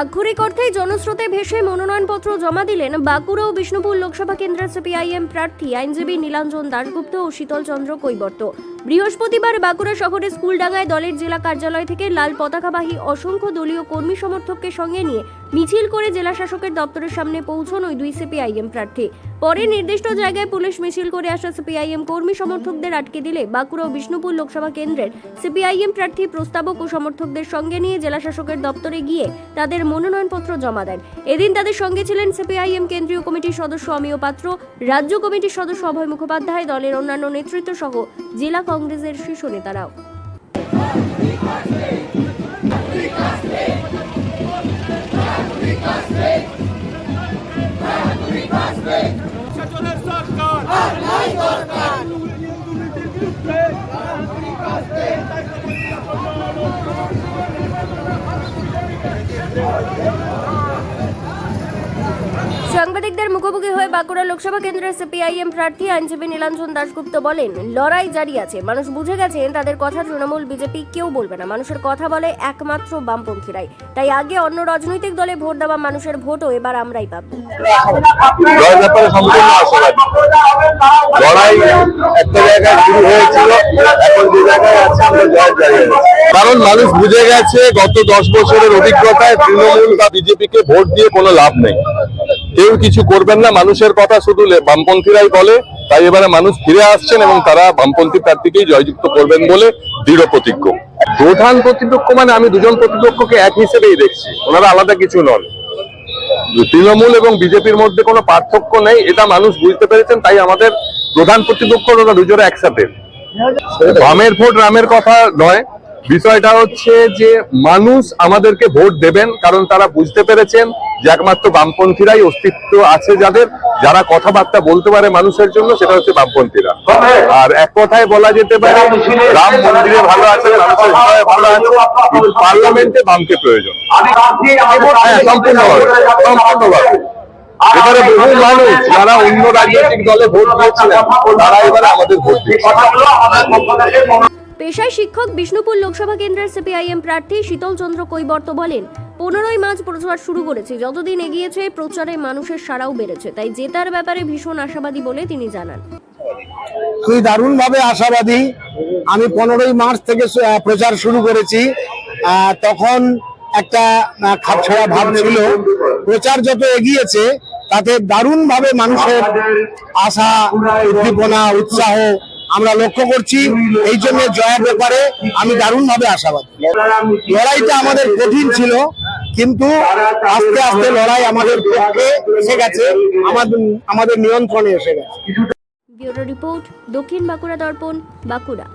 আক্ষরিক অর্থেই জনস্রোতে ভেসে মনোনয়নপত্র জমা দিলেন বাঁকুড়া ও বিষ্ণুপুর লোকসভা কেন্দ্রের সিপিআইএম প্রার্থী আইনজীবী নীলাঞ্জন দাশগুপ্ত ও শীতল চন্দ্র কৈবর্ত। বৃহস্পতিবার বাঁকুড়া শহরে স্কুলডাঙ্গায় দলের জেলা কার্যালয় থেকে লাল পতাকাবাহী অসংখ্য দলীয় কর্মী সমর্থককে সঙ্গে নিয়ে মিছিল করে জেলা শাসকের দপ্তরের সামনে পৌঁছন ওই দুই সিপিআইএম প্রার্থী। পরে নির্দিষ্ট জায়গায় পুলিশ মিছিল করে আসা সিপিআইএম কর্মী সমর্থকদের আটকে দিলে বাঁকুড়া ও বিষ্ণুপুর লোকসভা কেন্দ্রের সিপিআইএম প্রার্থী, প্রস্তাবক ও সমর্থকদের সঙ্গে নিয়ে জেলা শাসকের দপ্তরে গিয়ে তাদের মনোনয়নপত্র জমা দেন। এদিন তাদের সঙ্গে ছিলেন সিপিআইএম কেন্দ্রীয় কমিটির সদস্য অমিয় পাত্র, রাজ্য কমিটির সদস্য অভয় মুখোপাধ্যায়, দলের অন্যান্য নেতৃত্ব সহ জেলা কংগ্রেসের শীর্ষ নেতারাও। দুর্নীতির বিরুদ্ধে সাংবাদিকদের মুখোমুখি হয়ে বাঁকুড়া লোকসভা কেন্দ্রের সিপিআইএম প্রার্থী আইনজীবী নীলাঞ্জন দাশগুপ্ত বলেন, লড়াই জারি আছে। মানুষ বুঝে গেছেন তাদের কথা তৃণমূল, বিজেপি কেউ বলবে না। মানুষের কথা বলে একমাত্র বামপন্থীরাই তাই আগে অন্য রাজনৈতিক দলে ভোট দেওয়া মানুষের ভোটও এবার আমরাই পাবো। লড়াই একটা জায়গায় শুরু হয়েছিল, এখন জায়গায় আছে, আমরা জায়গায় কারণ মানুষ বুঝে গেছে, গত দশ বছরের অভিজ্ঞতায় তৃণমূল বা বিজেপিকে ভোট দিয়ে কোনো লাভ নেই। কেউ কিছু করবেন না মানুষের কথা শুধু বামপন্থীরাই বলে তাই এবারে মানুষ ফিরে আসছেন এবং তারা বামপন্থী প্রার্থীকেই জয়যুক্ত করবেন বলে দৃঢ় প্রতিজ্ঞ। প্রধান প্রতিপক্ষ মানে আমি দুজন প্রতিপক্ষকে এক হিসেবেই দেখছি ওনারা আলাদা কিছু নন। তৃণমূল এবং বিজেপির মধ্যে কোনো পার্থক্য নেই এটা মানুষ বুঝতে পেরেছেন তাই আমাদের প্রধান প্রতিপক্ষ ওরা দুজনে একসাথে। বামের ভোট রামের কথা নয় বিষয়টা হচ্ছে যে মানুষ আমাদেরকে ভোট দেবেন কারণ তারা বুঝতে পেরেছেন যে একমাত্র বামপন্থীরাই অস্তিত্ব আছে যাদের, যারা কথাবার্তা বলতে পারে মানুষের জন্য, সেটা হচ্ছে বামপন্থীরা। আর এক কথায় বলা যেতে পারে, রাম মন্দিরে ভালো আছে ভালো আছে পার্লামেন্টে বামকে প্রয়োজন। হ্যাঁ এবারে বহু মানুষ যারা অন্য রাজনৈতিক দলে ভোট দিয়েছিলেন, তারা এবারে আমাদের ভোট পেশায় শিক্ষক বিষ্ণুপুর লোকসভা কেন্দ্রের সিপিআইএম প্রার্থী শীতল চন্দ্র কৈবর্ত বলেন পনেরোই মার্চ প্রচার শুরু করেছি। যতদিন এগিয়েছে, প্রচারে মানুষের সাড়াও বেড়েছে। তাই জেতার ব্যাপারে ভীষণ আশাবাদী বলে তিনি জানান। তুই দারুণ ভাবে আশাবাদী। আমি পনেরোই মার্চ থেকে প্রচার শুরু করেছি। তখন একটা খাপছাড়া ভাব ছিল। প্রচার যত এগিয়েছে, তাতে দারুণ ভাবে মানুষের আশা, উদ্দীপনা, উৎসাহ আমরা লক্ষ্য করছি। এই জন্য জয়ের ব্যাপারে আমি দারুণ ভাবে আশাবাদী। লড়াইটা আমাদের কঠিন ছিল। কিন্তু আস্তে আস্তে লড়াই আমাদের পক্ষে এসে গেছে। আমাদের আমাদের নিয়ন্ত্রণে এসে গেছে। ব্যুরো রিপোর্ট দক্ষিণ বাঁকুড়া দর্পণ, বাঁকুড়া।